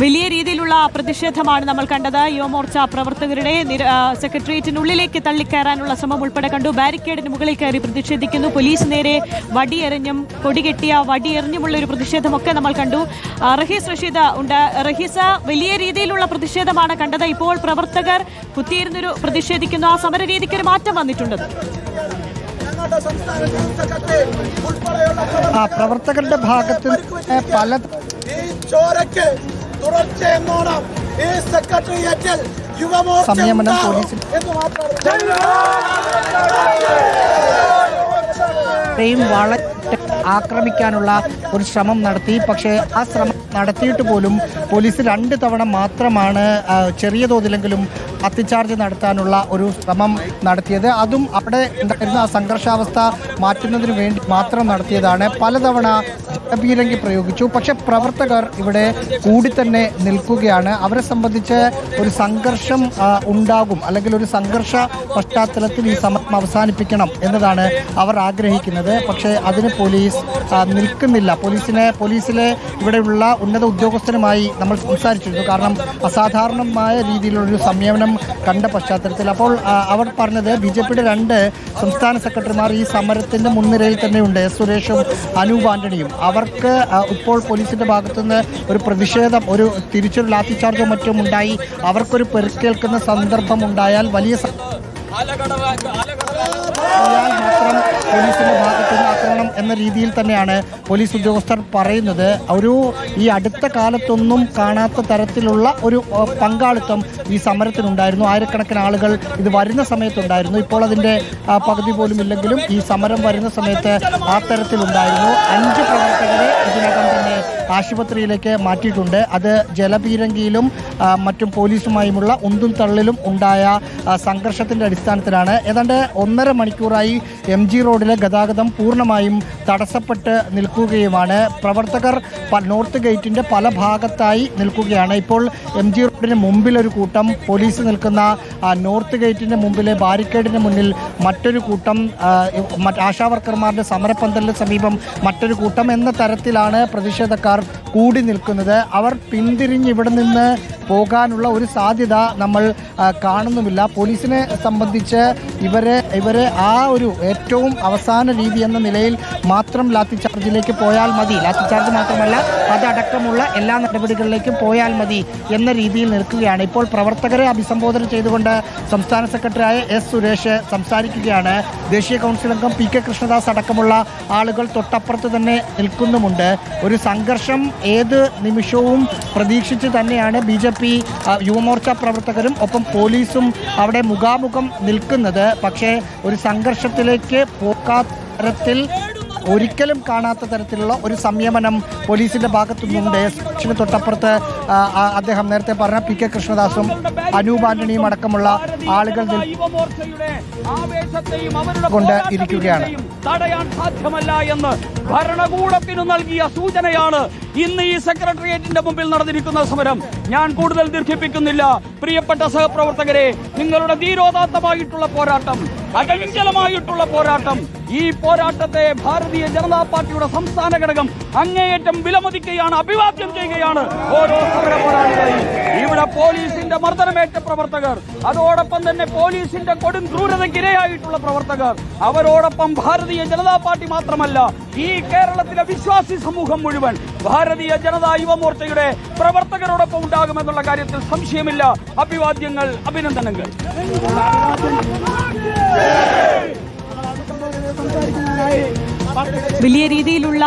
വലിയ രീതിയിലുള്ള പ്രതിഷേധമാണ് നമ്മൾ കണ്ടത്. യുവമോർച്ച പ്രവർത്തകരുടെ സെക്രട്ടേറിയറ്റിനുള്ളിലേക്ക് തള്ളിക്കയറാനുള്ള ശ്രമം ഉൾപ്പെടെ കണ്ടു. ബാരിക്കേഡിന് മുകളിൽ കയറി പ്രതിഷേധിക്കുന്നു. പോലീസ് നേരെ വടിയെറിഞ്ഞും കൊടികെട്ടിയ വടിയെറിഞ്ഞുമുള്ള ഒരു പ്രതിഷേധമൊക്കെ നമ്മൾ കണ്ടു. റഹീസ് റഷീദ് ഉണ്ട്. റഹീസ വലിയ രീതിയിലുള്ള പ്രതിഷേധമാണ് കണ്ടത്. ഇപ്പോൾ പ്രവർത്തകർ കുത്തിയിരുന്നൊരു പ്രതിഷേധിക്കുന്നു. ആ സമര രീതിക്ക് ഒരു മാറ്റം വന്നിട്ടുണ്ട്. ആ പ്രവർത്തകരുടെ ഭാഗത്ത് പല ഈ സെക്രട്ടേറിയറ്റിൽ യുവമോർച്ച എന്ന് മാത്രമാണ് യും വളരെ ആക്രമിക്കാനുള്ള ഒരു ശ്രമം നടത്തി. പക്ഷേ ആ ശ്രമം നടത്തിയിട്ട് പോലും പോലീസ് രണ്ട് തവണ മാത്രമാണ് ചെറിയ തോതിലെങ്കിലും അത്തിച്ചാർജ് നടത്താനുള്ള ഒരു ശ്രമം നടത്തിയത്. അതും അവിടെ ഉണ്ടായിരുന്ന ആ സംഘർഷാവസ്ഥ മാറ്റുന്നതിന് വേണ്ടി മാത്രം നടത്തിയതാണ്. പലതവണ ജലപീരങ്കി പ്രയോഗിച്ചു. പക്ഷെ പ്രവർത്തകർ ഇവിടെ കൂടി തന്നെ നിൽക്കുകയാണ്. അവരെ സംബന്ധിച്ച് ഒരു സംഘർഷം ഉണ്ടാകും. അല്ലെങ്കിൽ ഒരു സംഘർഷ പശ്ചാത്തലത്തിൽ ഈ സമരം അവസാനിപ്പിക്കണം എന്നതാണ് അവർ ആഗ്രഹിക്കുന്നത്. പക്ഷേ അതിന് പോലീസ് നിൽക്കുന്നില്ല. പോലീസിനെ പോലീസിലെ ഇവിടെയുള്ള ഉന്നത ഉദ്യോഗസ്ഥരുമായി നമ്മൾ സംസാരിച്ചിരുന്നു. കാരണം അസാധാരണമായ രീതിയിലുള്ളൊരു സംയമനം കണ്ട പശ്ചാത്തലത്തിൽ അപ്പോൾ അവർ പറഞ്ഞത് ബി ജെ പിയുടെ രണ്ട് സംസ്ഥാന സെക്രട്ടറിമാർ ഈ സമരത്തിന്റെ മുൻനിരയിൽ തന്നെയുണ്ട്. എസ് സുരേഷും അനൂപ് ആന്റണിയും. അവർക്ക് ഇപ്പോൾ പോലീസിന്റെ ഭാഗത്തുനിന്ന് ഒരു പ്രതിഷേധം ഒരു തിരിച്ചൊരു ലാത്തിച്ചാർജോ മറ്റും ഉണ്ടായി. അവർക്കൊരു പെരുക്കേൽക്കുന്ന സന്ദർഭം ഉണ്ടായാൽ വലിയ മാത്രം പോലീസിന്റെ ഭാഗത്തുനിന്ന് ആക്രമണം എന്ന രീതിയിൽ തന്നെയാണ് പോലീസ് ഉദ്യോഗസ്ഥർ പറയുന്നത്. ഒരു ഈ അടുത്ത കാലത്തൊന്നും കാണാത്ത തരത്തിലുള്ള ഒരു പങ്കാളിത്തം ഈ സമരത്തിനുണ്ടായിരുന്നു. ആയിരക്കണക്കിന് ആളുകൾ ഇത് വരുന്ന സമയത്തുണ്ടായിരുന്നു. ഇപ്പോൾ അതിന്റെ ആ, പകുതി പോലും ഇല്ലെങ്കിലും ഈ സമരം വരുന്ന സമയത്ത് ആ തരത്തിലുണ്ടായിരുന്നു. അഞ്ച് പ്രവർത്തകരെ ഇതിനകം ആശുപത്രിയിലേക്ക് മാറ്റിയിട്ടുണ്ട്. അത് ജലപീരങ്കിയിലും മറ്റും പോലീസുമായുമുള്ള ഉന്തും തള്ളിലും ഉണ്ടായ സംഘർഷത്തിന്റെ അടിസ്ഥാനത്തിലാണ്. ഏതാണ്ട് ഒന്നര മണിക്കൂറായി എം ജി റോഡിലെ ഗതാഗതം പൂർണമായും തടസ്സപ്പെട്ട് നിൽക്കുകയുമാണ്. പ്രവർത്തകർ നോർത്ത് ഗേറ്റിന്റെ പല ഭാഗത്തായി നിൽക്കുകയാണ്. ഇപ്പോൾ എം ജി റോഡിന് മുമ്പിലൊരു കൂട്ടം പോലീസ് നിൽക്കുന്ന നോർത്ത് ഗേറ്റിന്റെ മുമ്പിലെ ബാരിക്കേഡിന് മുന്നിൽ മറ്റൊരു കൂട്ടം ആശാവർക്കർമാരുടെ സമരപ്പന്തലിന് സമീപം മറ്റൊരു കൂട്ടം എന്ന തരത്തിലാണ് പ്രതിഷേധക്കാർ കൂടി നിൽക്കുന്നത്. അവർ പിന്തിരിഞ്ഞ് ഇവിടെ നിന്ന് പോകാനുള്ള ഒരു സാധ്യത നമ്മൾ കാണുന്നുമില്ല. പോലീസിനെ സംബന്ധിച്ച് ഇവരെ ഇവരെ ആ ഒരു ഏറ്റവും അവസാന രീതി എന്ന നിലയിൽ മാത്രം ലാത്തി ചാർജിലേക്ക് പോയാൽ മതി. ലാത്തി ചാർജ് മാത്രമല്ല അതടക്കമുള്ള എല്ലാ നടപടികളിലേക്കും പോയാൽ മതി എന്ന രീതിയിൽ നിൽക്കുകയാണ്. ഇപ്പോൾ പ്രവർത്തകരെ അഭിസംബോധന ചെയ്തുകൊണ്ട് സംസ്ഥാന സെക്രട്ടറിയായ എസ് സുരേഷ് സംസാരിക്കുകയാണ്. ദേശീയ കൗൺസിൽ അംഗം പി കെ കൃഷ്ണദാസ് അടക്കമുള്ള ആളുകൾ തൊട്ടപ്പുറത്ത് തന്നെ നിൽക്കുന്നുമുണ്ട്. ഒരു സംഘർഷം ഏത് നിമിഷവും പ്രതീക്ഷിച്ച് തന്നെയാണ് ബി ജെ പി യുവമോർച്ച പ്രവർത്തകരും ഒപ്പം പോലീസും അവിടെ മുഖാമുഖം നിൽക്കുന്നത് പക്ഷേ ഒരു സംഘർഷത്തിലേക്ക് പോക്കാത്ത തരത്തിൽ ഒരിക്കലും കാണാത്ത തരത്തിലുള്ള ഒരു സംയമനം പോലീസിന്റെ ഭാഗത്തുനിന്നുണ്ട് സ്റ്റേഷന് തൊട്ടപ്പുറത്ത് അദ്ദേഹം നേരത്തെ പറഞ്ഞ പി കെ കൃഷ്ണദാസും അനൂപ് ആന്റണിയും അടക്കമുള്ള ആളുകൾ കൊണ്ട് ഇരിക്കുകയാണ്. തടയാൻ സാധ്യമല്ല എന്ന് ഭരണകൂടത്തിന് നൽകിയ സൂചനയാണ് ഇന്ന് ഈ സെക്രട്ടേറിയറ്റിന്റെ മുമ്പിൽ നടന്നിരിക്കുന്ന സമരം. ഞാൻ കൂടുതൽ ദീർഘിപ്പിക്കുന്നില്ല. പ്രിയപ്പെട്ട സഹപ്രവർത്തകരെ നിങ്ങളുടെ ധീരോദാത്തമായിട്ടുള്ള പോരാട്ടം അകഞ്ചലമായിട്ടുള്ള പോരാട്ടം ഈ പോരാട്ടത്തെ ഭാരതീയ ജനതാ പാർട്ടിയുടെ സംസ്ഥാന ഘടകം അങ്ങേയറ്റം വിലമതിക്കുകയാണ് അഭിവാദ്യം ചെയ്യുകയാണ്. ഓരോ സമര പോരാളികളെയും ഇവിടെ പോലീസിന്റെ മർദ്ദനമേറ്റ പ്രവർത്തകർ. അതോടൊപ്പം തന്നെ പോലീസിന്റെ കൊടും ക്രൂരതയ്ക്കിരയായിട്ടുള്ള പ്രവർത്തകർ. അവരോടൊപ്പം ഭാരതീയ ജനതാ പാർട്ടി മാത്രമല്ല ഈ കേരളത്തിലെ വിശ്വാസി സമൂഹം മുഴുവൻ ഭാരതീയ ജനതാ യുവമോർച്ചയുടെ പ്രവർത്തകരോടൊപ്പം ഉണ്ടാകുമെന്നുള്ള കാര്യത്തിൽ സംശയമില്ല. അഭിവാദ്യങ്ങൾ അഭിനന്ദനങ്ങൾ. വലിയ രീതിയിലുള്ള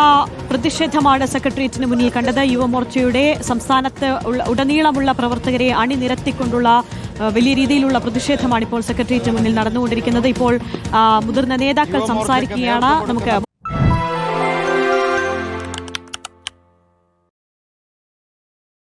പ്രതിഷേധമാണ് സെക്രട്ടേറിയറ്റിന് മുന്നിൽ കണ്ടത്. യുവമോർച്ചയുടെ സംസ്ഥാനത്ത് ഉടനീളമുള്ള പ്രവർത്തകരെ അണിനിരത്തിക്കൊണ്ടുള്ള വലിയ രീതിയിലുള്ള പ്രതിഷേധമാണ് ഇപ്പോൾ സെക്രട്ടേറിയറ്റിന് മുന്നിൽ നടന്നുകൊണ്ടിരിക്കുന്നത്. ഇപ്പോൾ മുതിർന്ന നേതാക്കൾ സംസാരിക്കുകയാണ്. നമുക്ക്